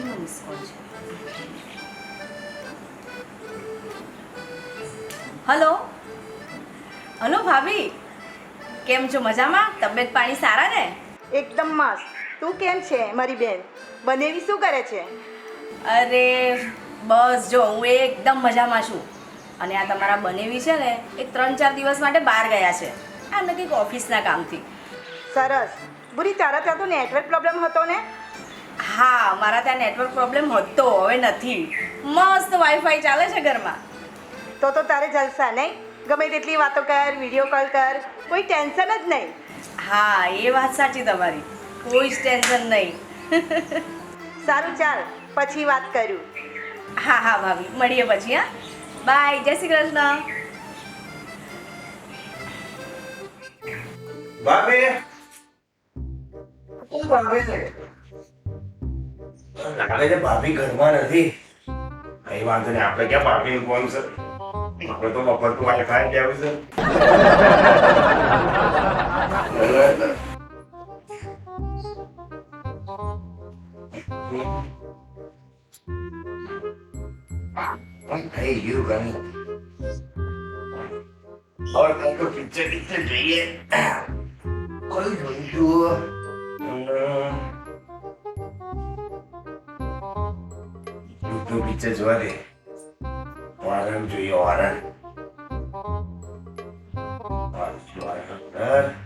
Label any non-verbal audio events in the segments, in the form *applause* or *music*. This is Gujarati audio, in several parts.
કોલ છે. હલો હલો ભાભી? કેમ છો? મજામાં? તબિયત પાણી સારા ને? એકદમ મસ્ત. તું કેમ છે મારી બેન? બનેવી શું કરે છે? અરે બસ જો હું એકદમ મજામાં છું. અને આ તમારા બનેવી છે ને એ ત્રણ ચાર દિવસ માટે બહાર ગયા છે. આ નક્કી ઓફિસના કામથી. સરસ. બુરી તારા ત્યાં તો નેટવર્ક પ્રોબ્લેમ હતો ને? હા મારા ત્યાં નેટવર્ક પ્રોબ્લેમ હતો હવે નથી. મસ્ત વાઈફાઈ ચાલે છે ઘરમાં. તો તો તારે જલસા નહીં? ગમે તેટલી વાતો કર વીડિયો કોલ કર કોઈ ટેન્શન જ નહીં. હા એ વાત સાચી તમારી. કોઈ જ ટેન્શન નહીં. સારું ચાલ પછી વાત કરું. હા હા ભાભી મળીએ પછી હા. બાય જય શ્રી કૃષ્ણ. ભાભી. ભાભી લાગે છે ભાભી ઘરમાં નથી કઈ વાંધો નહીં આપણે ક્યાં ભાભી કોણ છે આપણે તો બપોર તો વાઈફાઈ જ આવ્યું છે Hey, you running? Or I could pretend it's a day. Call it on you. YouTube picture જોવા દે. વારણ જોઈએ વારણ વારણ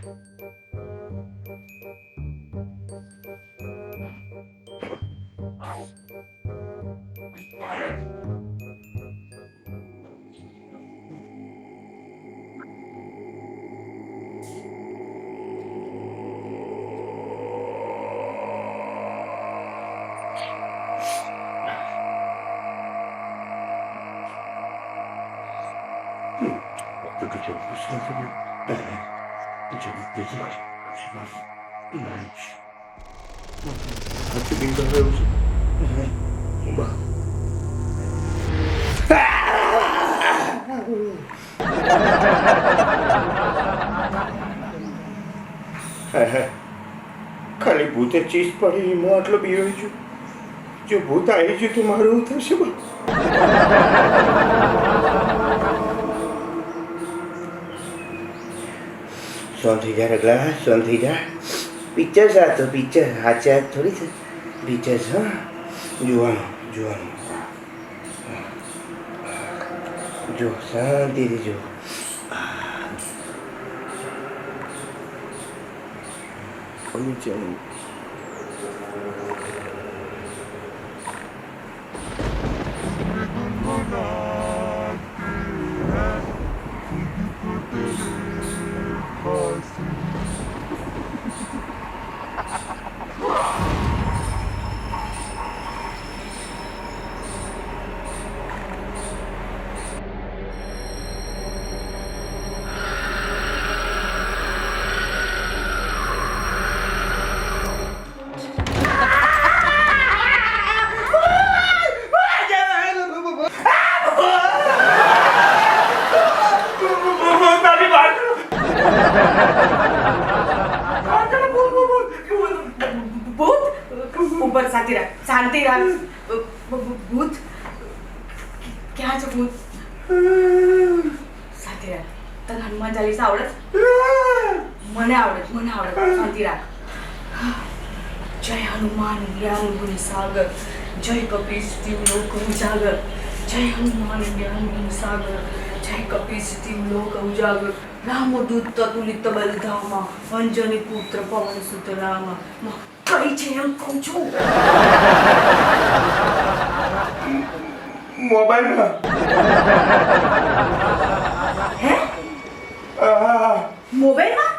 ખાલી ભૂતે ચીજ પડી એમાં આટલો બીવાઈ છું જો ભૂત આવી ગયું તો મારું શું થશે બા સોન થઈ જા રગલા સોન થઈ જા પિક્ચર આ તો, પિક્ચર. હાચે હાથ થોડી છે. પિક્ચર છે જોવાનું જોવાનું. જો, શાંતિથી જો. અનુચરણ ભૂત શાંતિ રાખ. શાંતિ રાખ ભૂત. ક્યાં છે ભૂત? શાંતિ રાખ. તને હનુમાન ચાલીસા આવડે? મને આવડે મને આવડે. છે. શાંતિ રાખ. જય હનુમાન જ્ઞાન ગુણ સાગર. જય કપીશ તિમ લોક ઉજાગર. જય હનુમાન જ્ઞાન ગુણ સાગર. જય કપીશ તિમ લોક ઉજાગર. રામ દૂત તતુલિત બલધામા અંજની પુત્ર પવન સુત રામા કઈ છે એમ કહું છું મોબાઈલમાં હે મોબાઈલમાં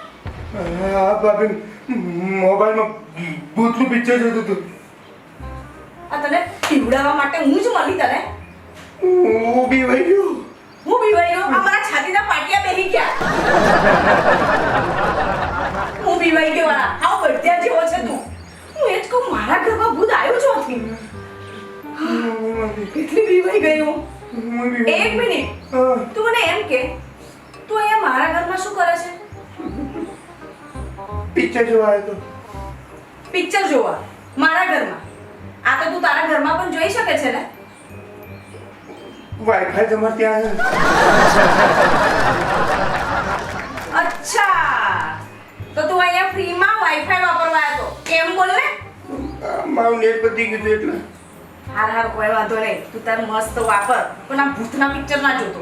આ ભાભી મોબાઈલમાં ભૂતનું પિક્ચર જોતું હતું. આ તને પીવડાવવા માટે હું જ મળી તને? હું બી હું આ મારા છાતીના પાટિયા બેહી ગયા. હું બીવાઈ ગયો આ. હાવ બળદિયા જેવો છે તું. હું કહું મારા ઘરમાં ભૂત આવ્યું ચોથી કેટલી બીવાઈ હું એક મિનિટ. તું મને એમ કે તું અહીંયા મારા ઘરમાં શું કરે છે? પિક્ચર જોવા આવ્યો તો. પિક્ચર જોવા. મારા ઘરમાં. આ તો તું તારા ઘરમાં પણ જોઈ શકે છે ને? વાઈફાઈ તમારે ત્યાં અચ્છા. તો તું અહીંયા ફ્રીમાં વાઈફાઈ વાપરવા આવ્યો તો. કેમ બોલ ને. મારું નેટ પતી ગયું એટલે. હાર હાર કોઈ વાંધો નહીં. તું તાર મસ્ત વાપર. પણ આ ભૂતના પિક્ચર ના જોતો.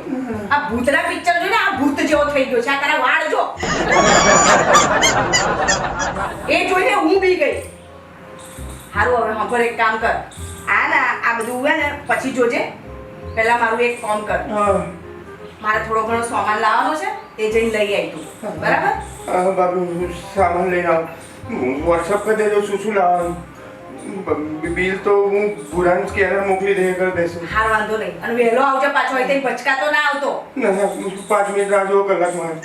આ ભૂતના પિક્ચર જોઈને આ ભૂત જેવો થઈ ગયો છે. આ તારા વાળ જો. એ જોઈને હું બી ગઈ. હારું હવે હંભર એક કામ કર. આ ના આ બધું હોય ને પછી જોજે. પહેલા મારું એક ફોન કર. મારે થોડો ઘણો સામાન લાવવાનો છે એ જઈને લઈ આવી તું. બરાબર? હા બાબુ સામાન લઈને આવું. વોટ્સઅપ કરી દેજો શું શું લાવવાનું? બિલ તો હું પુરાણ સ્કેનર મોકલી દે કર દેશે હા વાંધો નહીં. અને વહેલો આવજો પાછો હોય તે ભચકાતો ના આવતો. ના ના પાંચ મિનિટ રાહ જોવો કલાકમાં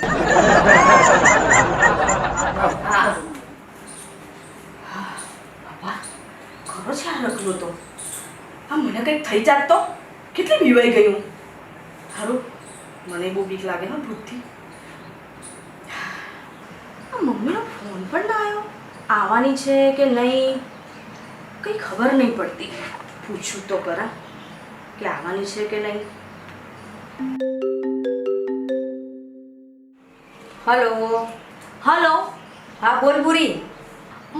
હા. બાપા ખરો છે આ રખડો તો? આ મને કંઈક થઈ જાત તો? કેટલી બીવાઈ ગયું સારું મને બહુ બીક લાગે ને ભૂતથી. મમ્મીનો ફોન પણ ના આવ્યો. આવવાની છે કે નહીં? કંઈ ખબર નહીં પડતી. પૂછું તો ખરા કે આવવાની છે કે નહીં. હલો હલો હા બોલ પૂરી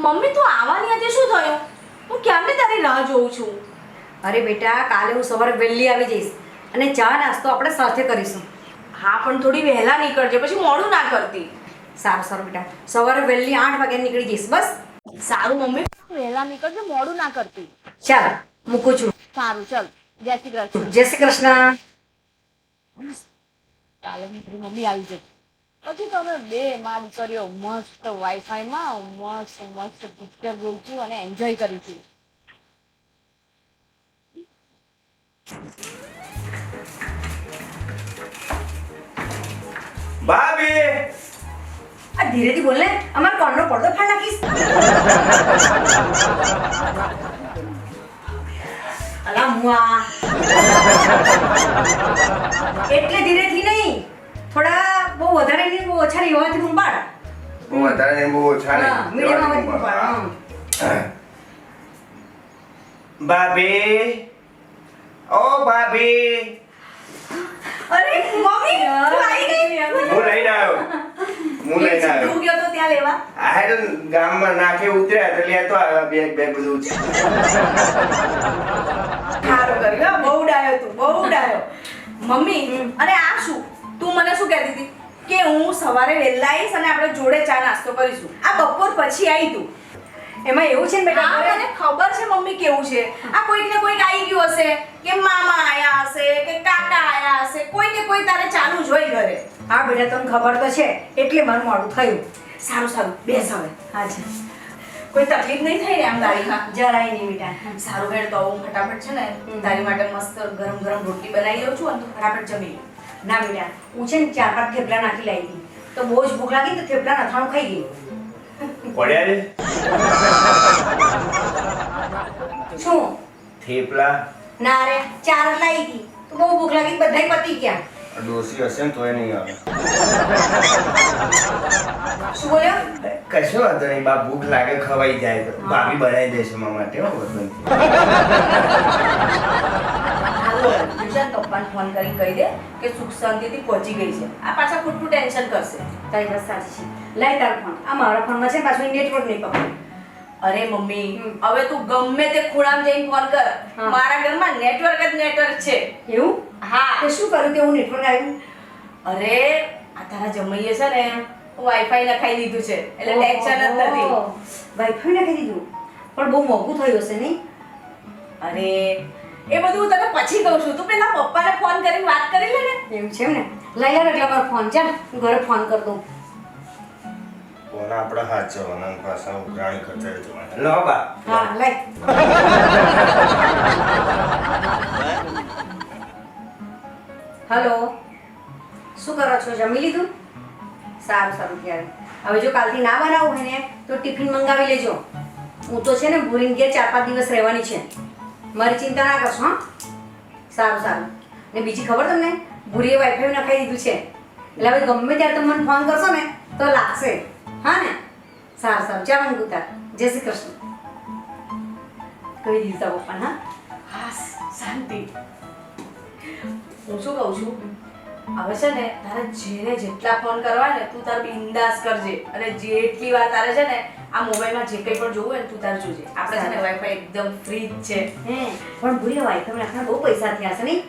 મમ્મી તું આવવાની આજે શું થયું? હું ક્યારે તારી રાહ જોઉં છું? અરે બેટા કાલે હું સવારે વહેલી આવી જઈશ અને ચા નાસ્તો આપણે સાથે કરીશું. હા પણ થોડી વહેલા નીકળજે પછી મોડું ના કરતી. સારું સારું બેટા. સવારે વહેલી આઠ વાગે નીકળી જઈશ બસ. સારું મમ્મી. વહેલા નીકળજે મોડું ના કરતી. ચાલ મૂકું છું. સારું ચાલ. જય શ્રી કૃષ્ણ. જય શ્રી કૃષ્ણ. કાલે મમ્મી આવી જશે. પછી તમે બે માં દીકરીઓ મસ્ત વાઈફાઈમાં મસ્ત મસ્ત પિક્ચર જોઈશું અને એન્જોય કરીશું. ભાભી! આ ધીરેથી બોલ ને અમારા કોણનો પડદો ફાડ નાખીશ. અલા મુઆ. એટલે ધીરેથી નહીં થોડા બહુ વધારે નહીં બહુ ઓછા નહીં એવાથી પાડ બહુ વધારે નહીં, બહુ ઓછા હા નહીં. મીડિયમ હા. ઓ ભાભી. અરે મમ્મી તું આવી ગઈ? હું લઈને આવ્યો. હું લઈને આવ્યો. તું ગયો તો ત્યાં લેવા આ તો ગામમાં નાખે ઉતર્યા તો લેતો આવ્યા બેગ બેગ બધું સારું કર્યું બહુ ડાયો તું બહુ ડાયો. મમ્મી અને આ શું? તું મને શું કહેતી હતી? કે હું સવારે વહેલા આવીશ અને આપણે જોડે ચા નાસ્તો કરીશું. આ બપોર પછી આવી તું. એમાં એવું છે ને બેટા મને ખબર છે મમ્મી કેવું છે? આ કોઈક ને કોઈક આવી ગયું હશે. કે મામા આયા હશે કે કોઈ ને કોઈ તારે ચાલુ જ હોય ઘરે. હા બેટા તને ખબર તો છે. એટલે મારું મોડું થયું. સારું સારું. બેસ હવે. હા છે કોઈ તકલીફ નહીં થઈ ને આમ ગાડીમાં જરાય નહીં બેટા. સારું હેડ તો હું ફટાફટ છે ને તારી માટે મસ્ત ગરમ ગરમ રોટલી બનાવી દઉં છું અને તું ફટાફટ જમી લે. ના બેટા હું છે ને ચાર પાંચ થેપલા નાખી લાવી હતી. તો બહુ જ ભૂખ લાગી તો થેપલા નથાણું ખાઈ ગયું પડ્યા રે? શું? થેપલા? ના રે ચાર લાવી હતી. બહુ ભૂખ લાગી બધાય પતી ગયા. ડોસી હશે ને તોય નહીં આવે. શું બોલ્યો? કશો વાંધો નહીં બા ભૂખ લાગે ખવાઈ જાય તો. ભાભી બનાવી દેશે મારા માટે હો બધું પપ્પાને ફોન કરી કહી દે કે સુખ શાંતિથી પહોંચી ગઈ છે. આ પાછા ખોટું ટેન્શન કરશે. તારી વાત સાચી છે. લાય તારો ફોન આ મારા ફોનમાં છે પાછું નેટવર્ક નહીં પકડે. અરે મમ્મી હવે તું ગમે તે ખૂણામાં જઈને ફોન કર. મારા ઘરમાં નેટવર્ક જ નેટવર્ક છે. એવું? હા. તો શું કરું તે હું નેટવર્ક આવ્યું? અરે આ તારા જમૈયે છે ને વાઈફાઈ નખાઈ દીધું છે એટલે ટેન્શન જ નથી. વાઈફાઈ નખાઈ દીધું? પણ બહુ મોંઘું થયું હશે નહીં? અરે એ બધું હું તને પછી કહું છું. તું પેલા પપ્પાને ફોન કરીને વાત કરી લે ને. એવું છે ને લઈ લે એટલે મારો ફોન ચાલ હું ઘરે ફોન કરી દઉં. લઈ. હલો. શું કરો છો? જમી લીધું? સારું સારું, ત્યારે. હવે જો કાલથી ના બનાવું હોય ને, તો ટિફિન મંગાવી લેજો. હું તો છે ને ભૂરીને ઘેર ચાર પાંચ દિવસ રહેવાની છે. મારી ચિંતા ના કરશો, હા? સારું સારું. ને બીજી ખબર તમને? ભૂરીએ વાઈફાઈ નખાઈ દીધું છે. એટલે હવે ગમે ત્યારે તમે મને ફોન કરશો ને, તો લાગશે. હા ને? સારું સારું. ચાલો હું જય શ્રી કૃષ્ણ. કહી દીધા પપ્પા હા? હા શાંતિ. હું શું કહું છું? હવે છે ને તારે જેને જેટલા ફોન કરવા ને તું તાર બિંદાસ કરજે. અને જેટલી વાર તારે છે ને આ મોબાઈલમાં જે કંઈ પણ જોવું હોય ને તું તારે જોજે. આપણે છે ને વાઈફાઈ એકદમ ફ્રી જ છે. હે પણ ભૂરી વાઈફાઈ આપણા બહુ પૈસા થયા છે નહીં?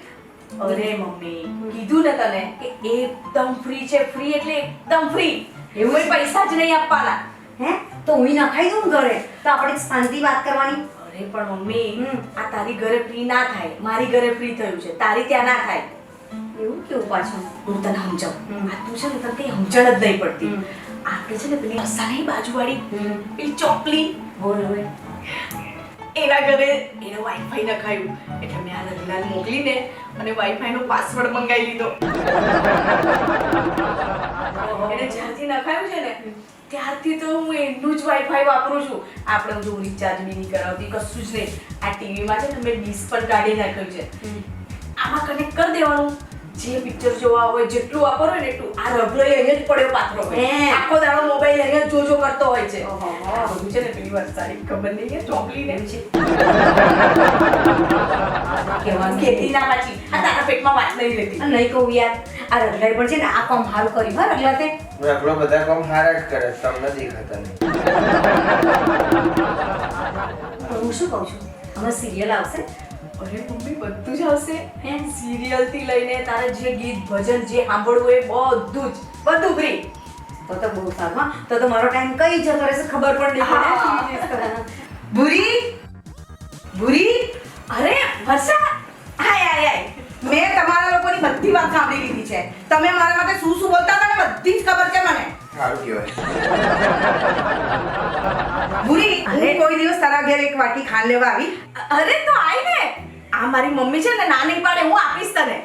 અરે મમ્મી કીધું ને તને કે એકદમ ફ્રી છે. ફ્રી એટલે એકદમ ફ્રી એવું પૈસા જ નહીં આપવાના હે? તો હું નખાઈ દઉં ઘરે. તો આપણે શાંતિ વાત કરવાની. અરે પણ મમ્મી. આ તારી ઘરે ફ્રી ના થાય. મારી ઘરે ફ્રી થયું છે. તારી ત્યાં ના થાય. એવું કેવું પાછું? હું તને સમજાવું. આ તું છે ને તને કઈ સમજણ જ નહીં પડતી. આપણે છે ને પેલી અસાની બાજુવાળી. પેલી ચોપલી બોલ હવે. એના ઘરે એને વાઈફાઈ નખાયું. એટલે મેં આ રઘલાલ મોકલીને અને વાઈફાઈનો પાસવર્ડ મંગાવી લીધો. એને જ્યાંથી નખાયું છે ને ત્યારથી તો હું એનું જ વાઈફાઈ વાપરું છું. આપણે જો રિચાર્જ બી નહીં કરાવતી કશું જ નહીં. આ ટીવીમાં છે ને મેં ડીશ પર કાઢી નાખ્યું છે. આમાં કનેક્ટ કરી દેવાનું. જે પિક્ચર જોવા હોય જેટલું વાપરો ને એટલું. આ રગડો અહીંયા જ પડ્યો પાત્રો હોય. આખો દાડો મોબાઈલ અહીંયા જ જોજો કરતો હોય છે. ઓહો. બધું છે ને પેલી વાર સારી ખબર નહીં કે ચોપલી ને છે. ખેતી ના પાછી. આ તારા પેટમાં વાત નહીં લેતી નહીં કહું યાર. આ રગલાઈ પણ છે ને આ કામ હાલ કર્યું હા રગડા તે. રગડો બધા કામ હારા જ કરે તમને દેખાતા નહીં. હું શું કહું છું? હમણાં સિરિયલ આવશે. અરે મમ્મી બધું જ આવશે એમ સિરિયલથી લઈને તારે જે ગીત ભજન જે સાંભળવું એ બધું જ. બધું ફ્રી તો તો બહુ સારું હા. તો તો મારો ટાઈમ કઈ જતો રહેશે ખબર પણ નહીં પડે. ભૂરી? ભૂરી? અરે વર્ષા હાય હાય હાય મેં તમારા લોકોની બધી વાત સાંભળી લીધી છે. તમે મારા માટે શું શું બોલતા હતા ને બધી જ ખબર છે મને. સારું કહેવાય. ભૂરી અરે. હું કોઈ દિવસ તારા ઘેર એક વાટી ખાંડ લેવા આવી. અરે તો આય ને. આ મારી મમ્મી છે ને નાની પાડે હું આપીશ તને.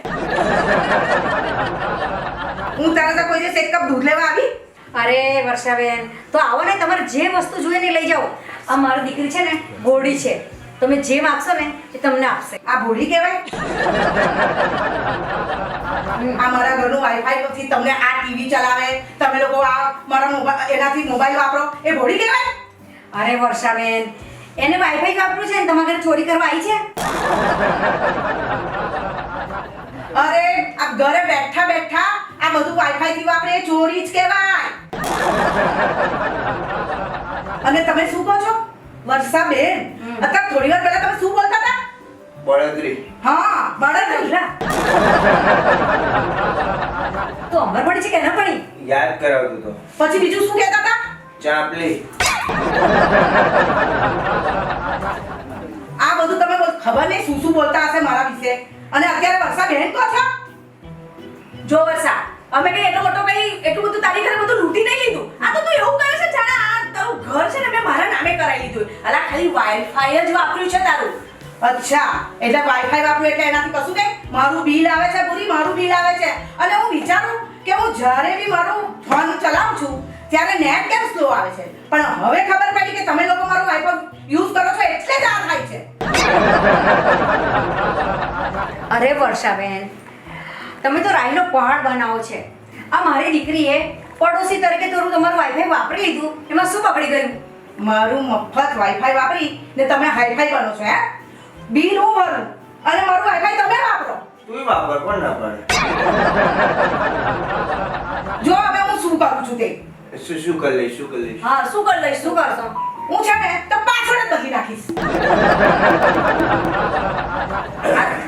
હું તારા તો કોઈ દિવસ એક કપ દૂધ લેવા આવી? અરે વર્ષાબેન તો આવો ને તમારે જે વસ્તુ જોઈએ ને લઈ જાઓ. આ મારી દીકરી છે ને ગોળી છે. તમે જે માગશો ને એ તમને આપશે. આ ભોળી કહેવાય? આ મારા ઘરનું વાઈફાઈ પછી તમને આ ટીવી ચલાવે તમે લોકો આ મારા મોબાઈલ એનાથી મોબાઈલ વાપરો એ ભોળી કહેવાય? અરે વર્ષાબેન એને વાઈફાઈ વાપરું છે ને તમારા ઘરે ચોરી કરવા આવી છે? અરે આ ઘરે બેઠા બેઠા આ બધું વાઈફાઈ થી વાપરે ચોરી જ કહેવાય. અને તમે શું કહો છો? વર્ષા બેન અત્યારે થોડી વાર પહેલા તમે શું બોલતા હતા? બળદરી. હા બળદરી. તો અમર પડી છે કે ના પડી? યાદ કરાવતો તો. પછી બીજું શું કહેતા હતા? ચાપલી. *laughs* ખબર નહીં શું શું બોલતા હશે મારા વિશે? અને અત્યારે વર્ષા બેન કહો છો? જો વર્ષા, અમે કઈ એટલો મોટો કઈ, એટલું બધું તારી ઘરે બધું લૂંટી નહીં લીધું? આ તો તું એવું કહે છે, જાણે આ તારું ઘર છે ને, મેં મારા નામે કરાવી લીધું અલા, ખાલી વાઈફાઈ જ વાપર્યું છે તારું. અચ્છા, એટલે વાઈફાઈ વાપરું એટલે એનાથી કશું નહીં? મારું બિલ આવે છે, પૂરી મારું બિલ આવે છે. અને હું વિચારું કે હું જ્યારે બી મારું ફોન ચલાવું છું, ત્યારે નેટ કેમ સ્લો આવે છે. પણ હવે ખબર પડી કે તમે લોકો મારું વાઈફાઈ યુઝ કરો છો એટલે જ આ થાય છે. અરે વર્ષાબેન તમે તો રાઈનો પહાડ બનાવો છે. આ મારી દીકરીએ પડોશી તરીકે થોડું તમારું વાઈફાઈ વાપરી લીધું. એમાં શું બગડી ગયું? મારું મફત વાઈફાઈ વાપરી ને તમે હાઈફાઈ બનો છો હે? બિલ હું ભરું? અને મારું વાઈફાઈ તમે વાપરો? તું વાપર પણ ના પડે જો હવે હું શું કરું છું તે? શું શું કરી લઈશ શું કરી લઈશ? હા શું કરી લઈશ? શું કરશો? હું છે ને તો પાછળ જ બદલી નાખીશ.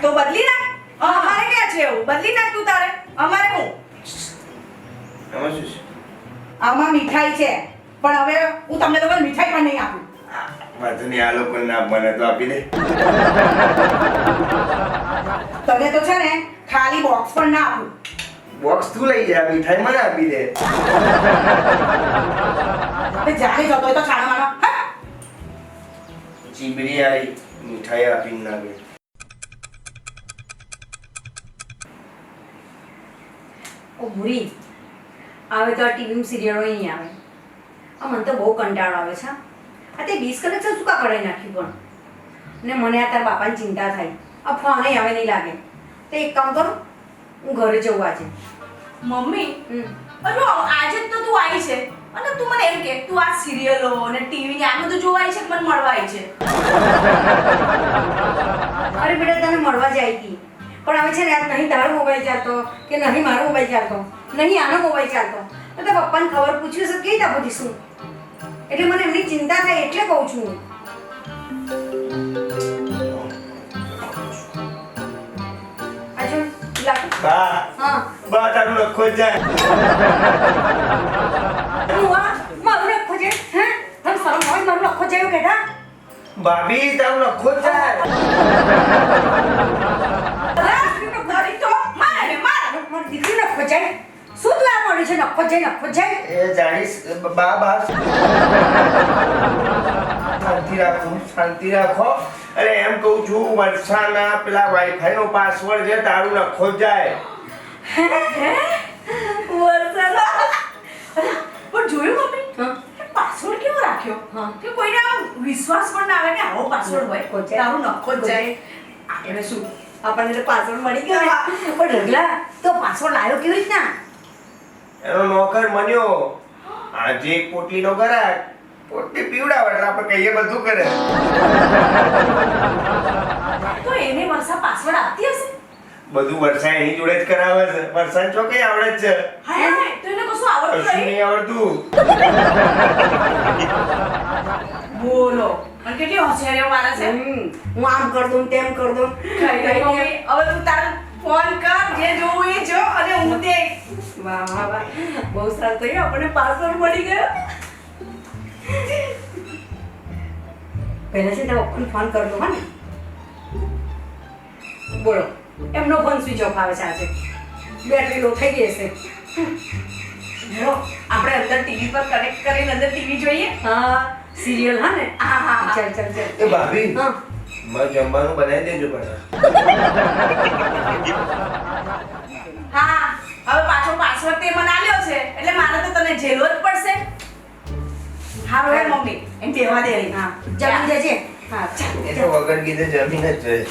તો બદલી નાખ. અમારે ક્યાં છે એવું? બદલી નાખ તું તારે. અમારે હું? એમાં શું છે? આમાં મીઠાઈ છે. પણ હવે હું તમને તો મીઠાઈ પણ નહીં આપું. વાંધો નહીં આ લોકોને ના મને તો આપી દે. તને તો છે ને ખાલી બોક્સ પણ ના આપું. બોક્સ તું લઈ જા મીઠાઈ મને આપી દે. જાણી જતો તો છાણામાનો હા ચીબરી આવી મીઠાઈ આપીને ના ઓ ભૂરી આવે તો આ ટીવીમાં સિરિયલો નહીં આવે. આ મને તો બહુ કંટાળો આવે છે. આ તે ડિસ્કનેક્શન શું કા કરાવી નાખ્યું પણ? ને મને આ તારા બાપાની ચિંતા થાય. આ ફોને આવે નહીં લાગે. તો એક કામ કરું હું ઘરે જવું આજે. મમ્મી હમ. અરે આજે તો તું આવી છે. અને તું મને એમ કે તું આ સિરિયલો અને ટીવી ને આ બધું જોવાય છે મને મળવાય છે? અરે બેટા તને મળવા જ આવી હતી પણ હવે છે ને આજ નહીં તારો મોબાઈલ ચાલતો કે નહીં મારો મોબાઈલ ચાલતો નહીં આનો મોબાઈલ ચાલતો. તો તે પપ્પાને ખબર પૂછ્યું છે કેવી રીતે પૂછીશું? એટલે મને એમની ચિંતા થાય એટલે કહું છું. બા હા. બા તારું લખો જાય હું આ મારું લખો છે હે તને શરમ હોય કે કહેતા ભાભી તારું જાય દીકરી નખો જાય. શું તું આ મળ્યું છે? નખો જાય નખો જાય. એ જાણીશ બા બા શાંતિ રાખો શાંતિ રાખો. અરે એમ કહું છું વરસાના પેલા વાઈફાઈ નો પાસવર્ડ છે તારું લખો જાય. પણ જોયું મમ્મી? પાસવર્ડ કેવો રાખ્યો? કે કોઈને વિશ્વાસ પણ ના આવે કે આવો પાસવર્ડ હોય. તારું નખો જ જાય આપણે શું? આપણને તો પાસવર્ડ મળી ગયો પણ ઢગલા તો પાસવર્ડ લાવ્યો કેવી રીતના? એનો નોકર મન્યો આજે એક પોટલીનો ગરાક પોટલી પીવડાવે એટલે આપણે કહીએ બધું કરે. તો એને વર્ષા પાસવર્ડ આપતી હશે? બધું વર્ષા એની જોડે જ કરાવે છે. વર્ષા જો કઈ આવડે જ છે. હા તો એને કશું આવડતું નહીં આવડતું. બોલો. અને કેટલી હોશિયારીઓ મારે છે? હું આમ કર દઉં તેમ કર દઉં. હવે તું તારો ફોન કર જે જોવું એ જો અને હું તે વાહ વાહ વાહ. બહુ સારું થયું આપણને પાસવર્ડ મળી ગયો. પહેલા છે ને પપ્પાને ફોન કર દો હા ને. બોલો એમનો ફોન સ્વિચ ઓફ આવે છે આજે. બેટરી લો થઈ ગઈ હશે. આપણે અંદર ટીવી પર કનેક્ટ કરીને અંદર ટીવી જોઈએ. હા. સિરિયલ હા ને? હા હા હા. ચાલ ચાલ ચાલ. એ ભાભી હા. મારે જમવાનું બનાવી દેજો પણ હા હવે પાછો પાસવર્ડ તે મને આલ્યો છે એટલે મારે તો તને જેલો જ પડશે. હા હવે મમ્મી. એમ કહેવા દે હા. જમી જજે હા એ તો વગર કીધે જમીન જ જોઈએ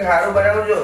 સારું *laughs* બનાવજો.